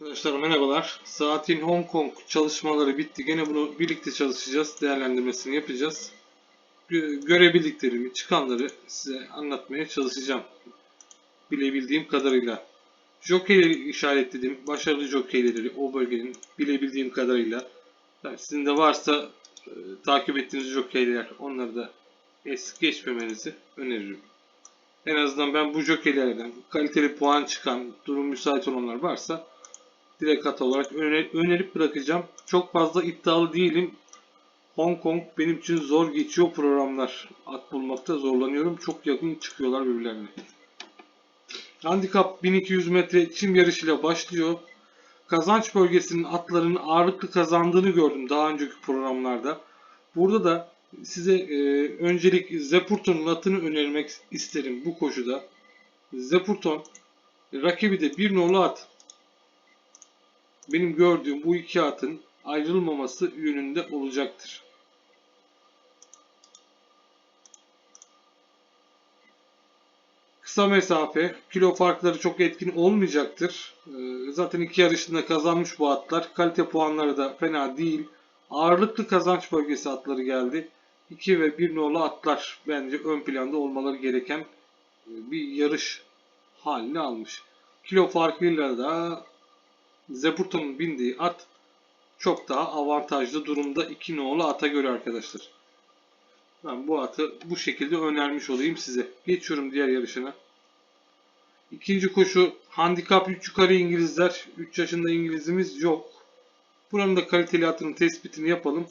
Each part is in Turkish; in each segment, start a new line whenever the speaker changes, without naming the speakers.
Arkadaşlar merhabalar. Saatin Hong Kong çalışmaları bitti. Gene bunu birlikte çalışacağız. Değerlendirmesini yapacağız. Gö- görebildiklerimi, çıkanları size anlatmaya çalışacağım. Bilebildiğim kadarıyla. Jokeyleri işaretledim. Başarılı jokeyleri o bölgenin bilebildiğim kadarıyla. Tabii sizin de varsa e, takip ettiğiniz jokeyler onları da es geçmemenizi öneririm. En azından ben bu jokeylerden kaliteli puan çıkan, durum müsait olanlar varsa direkt at olarak öne- önerip bırakacağım. Çok fazla iddialı değilim. Hong Kong benim için zor geçiyor programlar. At bulmakta zorlanıyorum. Çok yakın çıkıyorlar birbirlerine. Handikap 1200 metre çim yarışıyla başlıyor. Kazanç bölgesinin atların ağırlıklı kazandığını gördüm daha önceki programlarda. Burada da size e, öncelik Zepurton'un atını önermek isterim bu koşuda. Zepurton rakibi de bir nolu at benim gördüğüm bu iki atın ayrılmaması yönünde olacaktır. Kısa mesafe, kilo farkları çok etkin olmayacaktır. Ee, Zaten iki yarışında kazanmış bu atlar. Kalite puanları da fena değil. Ağırlıklı kazanç bölgesi atları geldi. 2 ve 1 nolu atlar bence ön planda olmaları gereken e, bir yarış halini almış. Kilo farkıyla da Zepurton'un bindiği at çok daha avantajlı durumda 2 nolu ata göre arkadaşlar. Ben bu atı bu şekilde önermiş olayım size. Geçiyorum diğer yarışına. İkinci koşu handikap 3 yukarı İngilizler. 3 yaşında İngilizimiz yok. Buranın da kaliteli atının tespitini yapalım.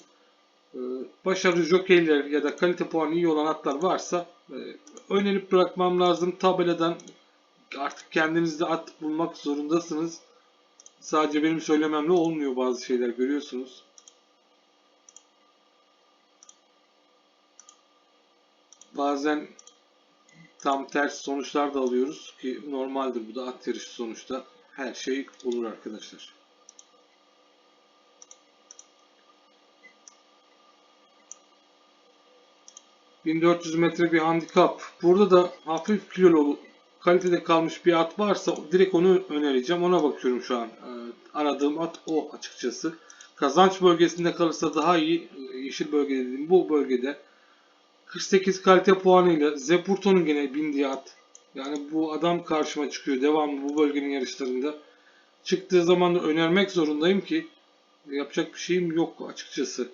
Ee, Başarılı jokeyler ya da kalite puanı iyi olan atlar varsa e, önerip bırakmam lazım. Tabeladan artık kendinizde at bulmak zorundasınız. Sadece benim söylememle olmuyor bazı şeyler görüyorsunuz. Bazen tam ters sonuçlar da alıyoruz ki normaldir bu da at yarışı sonuçta. Her şey olur arkadaşlar. ...1400 metre bir handikap. Burada da hafif kilolu kalitede kalmış bir at varsa direkt onu önereceğim. Ona bakıyorum şu an. Ee, aradığım at o açıkçası. Kazanç bölgesinde kalırsa daha iyi. Ee, Yeşil bölge dediğim bu bölgede. 48 kalite puanıyla Zepurton'un gene bindiği at. Yani bu adam karşıma çıkıyor. Devamlı bu bölgenin yarışlarında. Çıktığı zaman da önermek zorundayım ki yapacak bir şeyim yok açıkçası.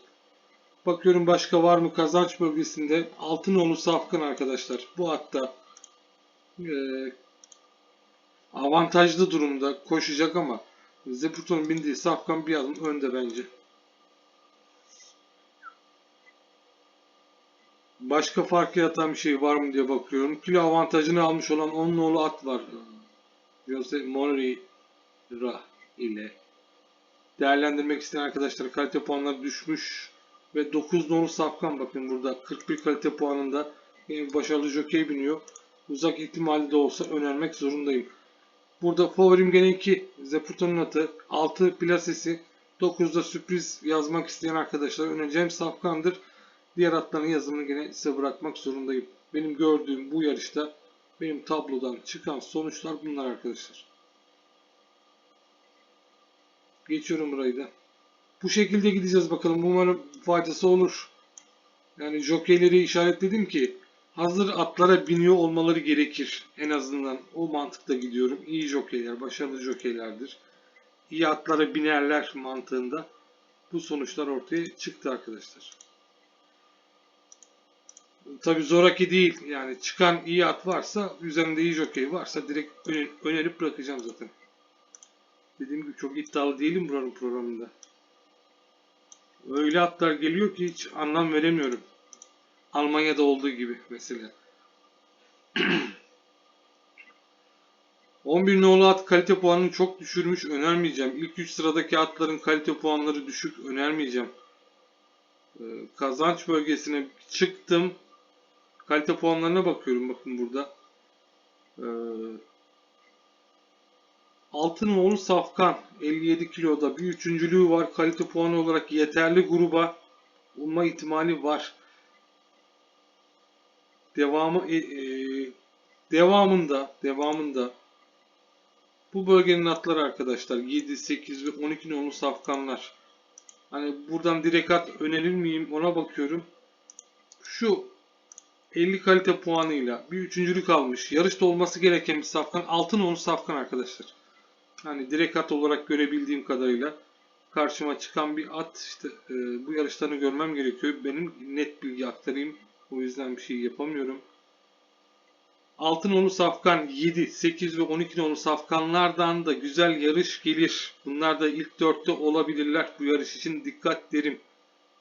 Bakıyorum başka var mı kazanç bölgesinde. Altınoğlu Safkan arkadaşlar. Bu hatta e, avantajlı durumda koşacak ama Zepurton'un bindiği Safkan bir adım önde bence. Başka fark yaratan bir şey var mı diye bakıyorum. Kilo avantajını almış olan 10 nolu at var. Jose Moreira ile değerlendirmek isteyen arkadaşlar kalite puanları düşmüş ve 9 nolu Safkan bakın burada 41 kalite puanında yine başarılı jokey biniyor. Uzak ihtimali de olsa önermek zorundayım. Burada favorim gene 2. Zepurton'un atı. 6 plasesi. 9'da sürpriz yazmak isteyen arkadaşlar önereceğim Safkan'dır. Diğer atların yazımını gene size bırakmak zorundayım. Benim gördüğüm bu yarışta benim tablodan çıkan sonuçlar bunlar arkadaşlar. Geçiyorum burayı da. Bu şekilde gideceğiz bakalım. Umarım faydası olur. Yani jokeyleri işaretledim ki hazır atlara biniyor olmaları gerekir. En azından o mantıkta gidiyorum. İyi jokeyler, başarılı jokeylerdir. İyi atlara binerler mantığında. Bu sonuçlar ortaya çıktı arkadaşlar. Tabi zoraki değil. Yani çıkan iyi at varsa, üzerinde iyi jokey varsa direkt öne- önerip bırakacağım zaten. Dediğim gibi çok iddialı değilim buranın programında. Öyle atlar geliyor ki hiç anlam veremiyorum. Almanya'da olduğu gibi mesela. 11 nolu at kalite puanını çok düşürmüş önermeyeceğim. İlk 3 sıradaki atların kalite puanları düşük önermeyeceğim. Ee, kazanç bölgesine çıktım. Kalite puanlarına bakıyorum bakın burada. Ee, Altınoğlu Safkan 57 kiloda bir üçüncülüğü var. Kalite puanı olarak yeterli gruba olma ihtimali var. Devamı e, e, devamında devamında Bu bölgenin atları arkadaşlar 7, 8 ve 12 nolu safkanlar. Hani buradan direkt at önerir miyim ona bakıyorum. Şu 50 kalite puanıyla bir üçüncülük almış. Yarışta olması gereken bir safkan. 6 nolu safkan arkadaşlar. Hani direkt at olarak görebildiğim kadarıyla karşıma çıkan bir at işte e, bu yarışlarını görmem gerekiyor. Benim net bilgi aktarayım. O yüzden bir şey yapamıyorum. 6 nolu safkan 7, 8 ve 12 nolu safkanlardan da güzel yarış gelir. Bunlar da ilk 4'te olabilirler. Bu yarış için dikkat derim.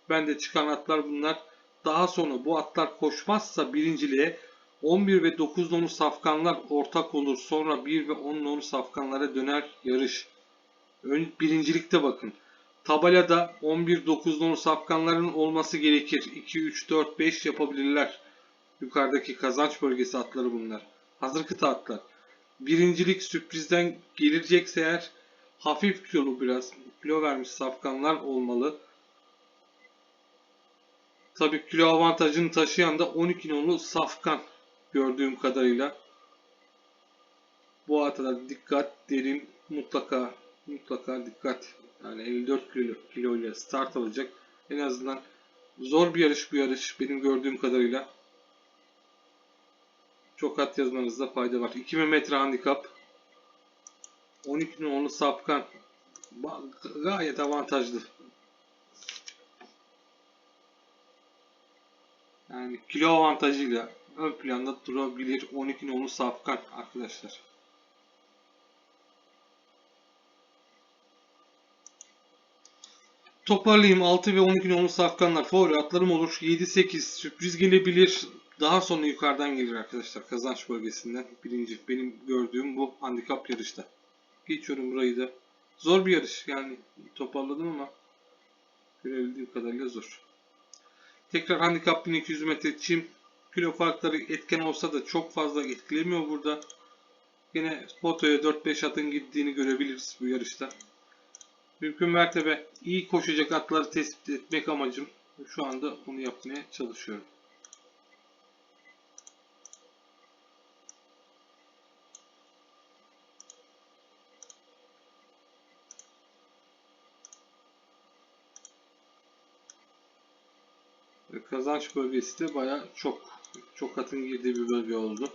Ben de çıkan atlar bunlar. Daha sonra bu atlar koşmazsa birinciliğe 11 ve 9 nolu safkanlar ortak olur. Sonra 1 ve 10 nolu safkanlara döner yarış. Ön, birincilikte bakın. Tabelada 11-9 nolu safkanların olması gerekir. 2-3-4-5 yapabilirler. Yukarıdaki kazanç bölgesi atları bunlar. Hazır kıta atlar. Birincilik sürprizden gelecekse eğer hafif kilolu biraz kilo vermiş safkanlar olmalı. Tabii kilo avantajını taşıyan da 12 nolu safkan gördüğüm kadarıyla. Bu ata dikkat derim mutlaka mutlaka dikkat. Yani 54 kilo, kilo ile start alacak. En azından zor bir yarış bu yarış benim gördüğüm kadarıyla. Çok at yazmanızda fayda var. 2 metre handikap. 12 nolu sapkan. Gayet avantajlı. Yani kilo avantajıyla ön planda durabilir 12 nolu sapkan arkadaşlar. Toparlayayım 6 ve 12 nolu safkanlar favori atlarım olur. 7-8 sürpriz gelebilir. Daha sonra yukarıdan gelir arkadaşlar kazanç bölgesinden. Birinci benim gördüğüm bu handikap yarışta. Geçiyorum burayı da. Zor bir yarış yani toparladım ama görebildiğim kadarıyla zor. Tekrar handikap 1200 metre çim. Kilo farkları etken olsa da çok fazla etkilemiyor burada. Yine fotoya 4-5 atın gittiğini görebiliriz bu yarışta. Mümkün mertebe iyi koşacak atları tespit etmek amacım. Şu anda onu yapmaya çalışıyorum. Kazanç bölgesi de baya çok çok atın girdiği bir bölge oldu.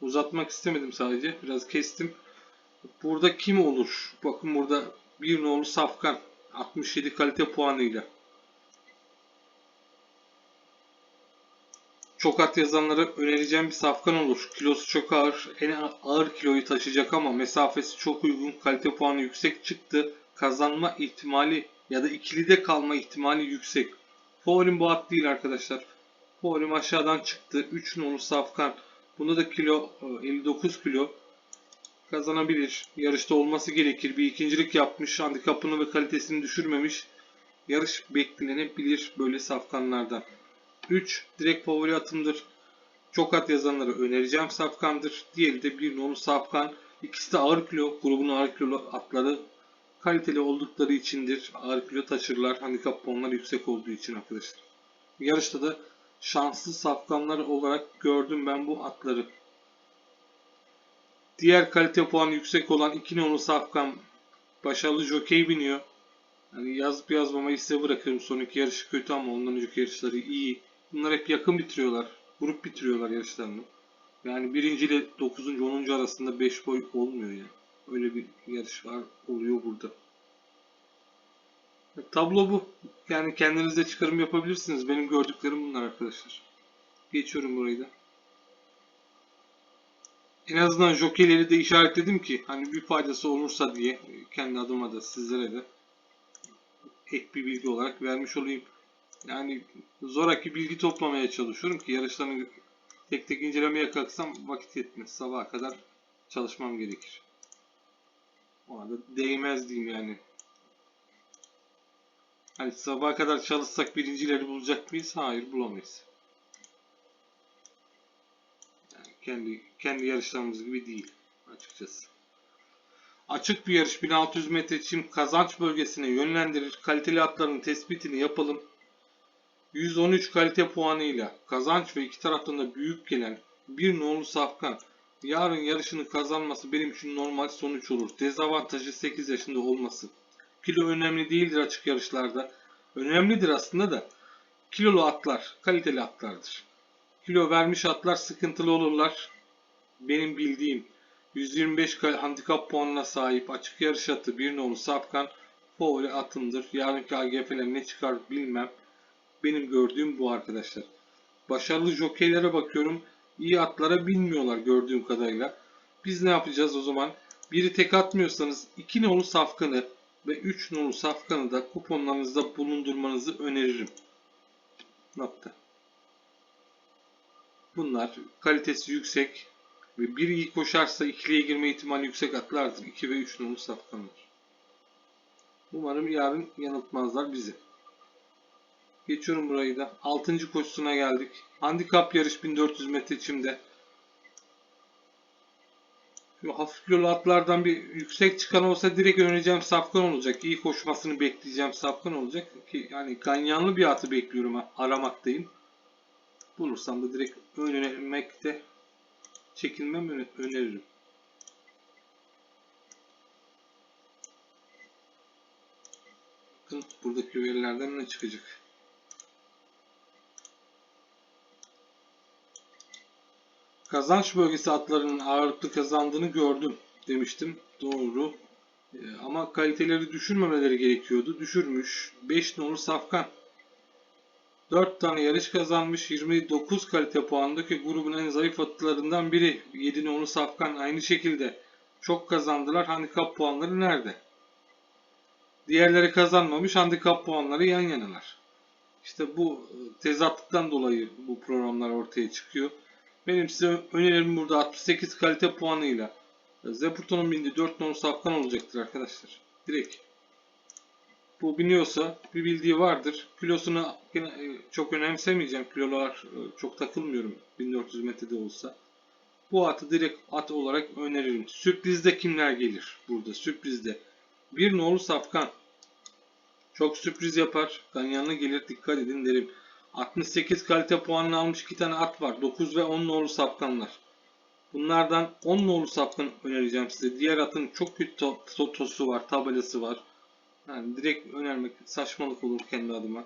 Uzatmak istemedim sadece. Biraz kestim. Burada kim olur? Bakın burada bir nolu Safkan 67 kalite puanıyla. Çok at yazanlara önereceğim bir safkan olur. Kilosu çok ağır. En ağır kiloyu taşıyacak ama mesafesi çok uygun. Kalite puanı yüksek çıktı. Kazanma ihtimali ya da ikilide kalma ihtimali yüksek. Favorim bu at değil arkadaşlar. Favorim aşağıdan çıktı. 3 nolu safkan. Bunda da kilo e, 59 kilo kazanabilir. Yarışta olması gerekir. Bir ikincilik yapmış. Handikapını ve kalitesini düşürmemiş. Yarış beklenebilir böyle safkanlardan. 3 direkt favori atımdır. Çok at yazanlara önereceğim safkandır. Diğeri de bir nolu safkan. İkisi de ağır kilo. Grubun ağır kilo atları kaliteli oldukları içindir. Ağır kilo taşırlar. Handikap puanları yüksek olduğu için arkadaşlar. Yarışta da şanslı safkanlar olarak gördüm ben bu atları. Diğer kalite puanı yüksek olan 2 nolu safkan başarılı jokey biniyor. Yani yazıp yazmamayı size bırakıyorum. Son iki yarışı kötü ama ondan önceki yarışları iyi. Bunlar hep yakın bitiriyorlar. Grup bitiriyorlar yarışlarını. Yani birinci ile 9. 10. arasında 5 boy olmuyor yani. Öyle bir yarış var oluyor burada. Tablo bu. Yani kendiniz de çıkarım yapabilirsiniz. Benim gördüklerim bunlar arkadaşlar. Geçiyorum burayı da. En azından jokeyleri de işaretledim ki hani bir faydası olursa diye kendi adıma da sizlere de ek bir bilgi olarak vermiş olayım. Yani zoraki bilgi toplamaya çalışıyorum ki yarışlarını tek tek incelemeye kalksam vakit yetmez. Sabaha kadar çalışmam gerekir. O anda değmez diyeyim yani. Hani sabaha kadar çalışsak birincileri bulacak mıyız? Hayır bulamayız. Yani kendi kendi yarışlarımız gibi değil açıkçası. Açık bir yarış 1600 metre çim kazanç bölgesine yönlendirir. Kaliteli atların tespitini yapalım. 113 kalite puanıyla kazanç ve iki taraftan da büyük gelen bir nolu safkan yarın yarışını kazanması benim için normal sonuç olur. Dezavantajı 8 yaşında olması. Kilo önemli değildir açık yarışlarda. Önemlidir aslında da kilolu atlar kaliteli atlardır. Kilo vermiş atlar sıkıntılı olurlar. Benim bildiğim 125 kal- handikap puanına sahip açık yarış atı bir nolu Safkan favori atımdır. Yarınki AGF'ler ne çıkar bilmem. Benim gördüğüm bu arkadaşlar. Başarılı jokeylere bakıyorum. İyi atlara bilmiyorlar gördüğüm kadarıyla. Biz ne yapacağız o zaman? Biri tek atmıyorsanız 2 nolu safkanı ve 3 nolu safkanı da kuponlarınızda bulundurmanızı öneririm. Nokta. Bunlar kalitesi yüksek ve biri iyi koşarsa ikiliye girme ihtimali yüksek atlardır. 2 ve 3 nolu safkanlar. Umarım yarın yanıltmazlar bizi. Geçiyorum burayı da. 6. koşusuna geldik. Handikap yarış 1400 metre çimde. Şu hafif kilolu atlardan bir yüksek çıkan olsa direkt önereceğim Safkan olacak. İyi koşmasını bekleyeceğim Safkan olacak. Ki yani ganyanlı bir atı bekliyorum aramaktayım. Bulursam da direkt önermekte çekinmem öne- öneririm. Bakın buradaki verilerden ne çıkacak. Kazanç bölgesi atlarının ağırlıklı kazandığını gördüm demiştim. Doğru. Ee, ama kaliteleri düşürmemeleri gerekiyordu. Düşürmüş. 5 nolu Safkan. 4 tane yarış kazanmış. 29 kalite puandaki grubun en zayıf atlarından biri. 7 nolu Safkan aynı şekilde. Çok kazandılar. Handikap puanları nerede? Diğerleri kazanmamış. Handikap puanları yan yanalar. İşte bu e, tezatlıktan dolayı bu programlar ortaya çıkıyor. Benim size önerim burada 68 kalite puanıyla Zeputon'un bindiği 4 non safkan olacaktır arkadaşlar. Direkt. Bu biniyorsa bir bildiği vardır. Kilosunu e, çok önemsemeyeceğim. Kilolar e, çok takılmıyorum 1400 metrede olsa. Bu atı direkt at olarak öneririm. Sürprizde kimler gelir burada? Sürprizde. Bir nolu safkan. Çok sürpriz yapar. Ganyanlı gelir dikkat edin derim. 68 kalite puanını almış iki tane at var. 9 ve 10 nolu safkanlar. Bunlardan 10 nolu safkan önereceğim size. Diğer atın çok kötü to- to- tosu var, tabelası var. Yani direkt önermek saçmalık olur kendi adıma.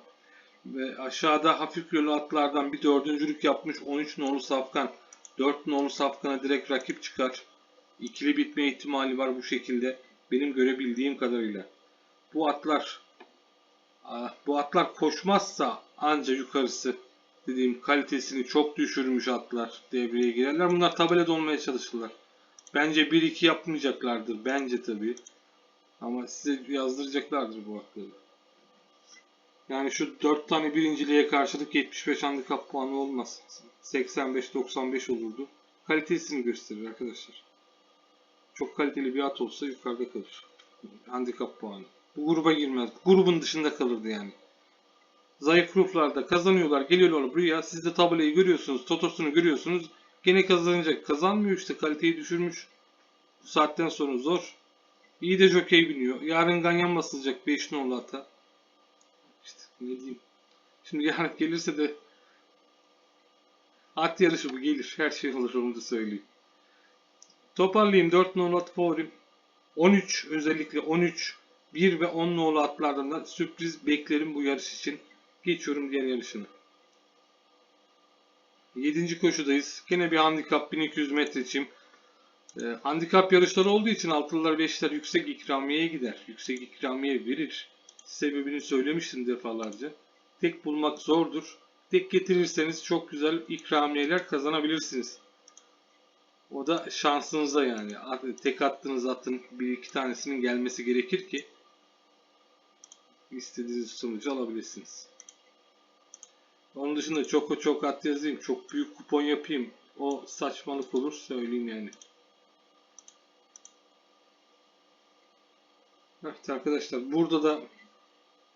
Ve aşağıda hafif kilolu atlardan bir dördüncülük yapmış 13 nolu safkan. 4 nolu safkana direkt rakip çıkar. İkili bitme ihtimali var bu şekilde. Benim görebildiğim kadarıyla. Bu atlar bu atlar koşmazsa anca yukarısı dediğim kalitesini çok düşürmüş atlar devreye girerler. Bunlar tabelada olmaya çalışırlar. Bence 1-2 yapmayacaklardır. Bence tabii. Ama size yazdıracaklardır bu atları. Yani şu 4 tane birinciliğe karşılık 75 handikap puanı olmaz. 85-95 olurdu. Kalitesini gösterir arkadaşlar. Çok kaliteli bir at olsa yukarıda kalır. Handikap puanı. Bu gruba girmez. Grubun dışında kalırdı yani. Zayıf gruplarda kazanıyorlar, geliyorlar buraya. Siz de tabelayı görüyorsunuz, totosunu görüyorsunuz. Gene kazanacak. Kazanmıyor işte kaliteyi düşürmüş. Bu saatten sonra zor. İyi de jokey biniyor. Yarın ganyan basılacak 5 nolu ata. İşte ne diyeyim. Şimdi yarın gelirse de at yarışı bu gelir. Her şey olur onu da söyleyeyim. Toparlayayım 4 nolu at favorim. 13 özellikle 13 1 ve 10 nolu atlardan da sürpriz beklerim bu yarış için. Geçiyorum diğer yarışına. 7. koşudayız. Yine bir handikap 1200 metre çim. Ee, handikap yarışları olduğu için altılılar 5'ler yüksek ikramiyeye gider. Yüksek ikramiye verir. Sebebini söylemiştim defalarca. Tek bulmak zordur. Tek getirirseniz çok güzel ikramiyeler kazanabilirsiniz. O da şansınıza yani. Tek attığınız atın bir iki tanesinin gelmesi gerekir ki istediğiniz sonucu alabilirsiniz. Onun dışında çok çok at yazayım, çok büyük kupon yapayım. O saçmalık olur söyleyeyim yani. Evet arkadaşlar burada da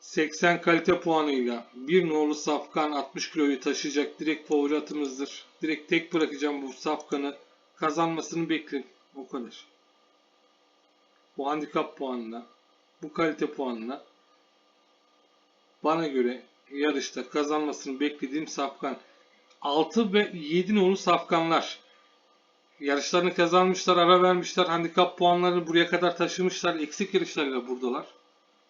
80 kalite puanıyla bir nolu safkan 60 kiloyu taşıyacak direkt favori atımızdır. Direkt tek bırakacağım bu safkanı kazanmasını beklerim. O kadar. Bu handikap puanına, bu kalite puanına bana göre yarışta kazanmasını beklediğim safkan 6 ve 7 nolu safkanlar yarışlarını kazanmışlar, ara vermişler. Handikap puanlarını buraya kadar taşımışlar. Eksik yarışlarıyla buradalar.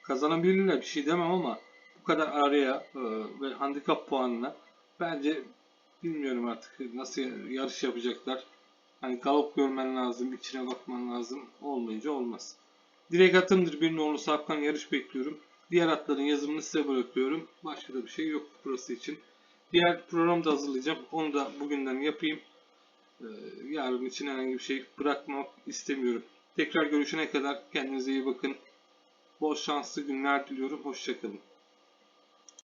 Kazanabilirler bir şey demem ama bu kadar araya e, ve handikap puanına bence bilmiyorum artık nasıl yarış yapacaklar. Hani galop görmen lazım, içine bakman lazım. Olmayınca olmaz. Direkt atımdır bir nolu sapkan yarış bekliyorum. Diğer atların yazımını size bırakıyorum. Başka da bir şey yok burası için. Diğer programı da hazırlayacağım. Onu da bugünden yapayım. Ee, yarın için herhangi bir şey bırakmak istemiyorum. Tekrar görüşene kadar kendinize iyi bakın. Bol şanslı günler diliyorum. Hoşçakalın.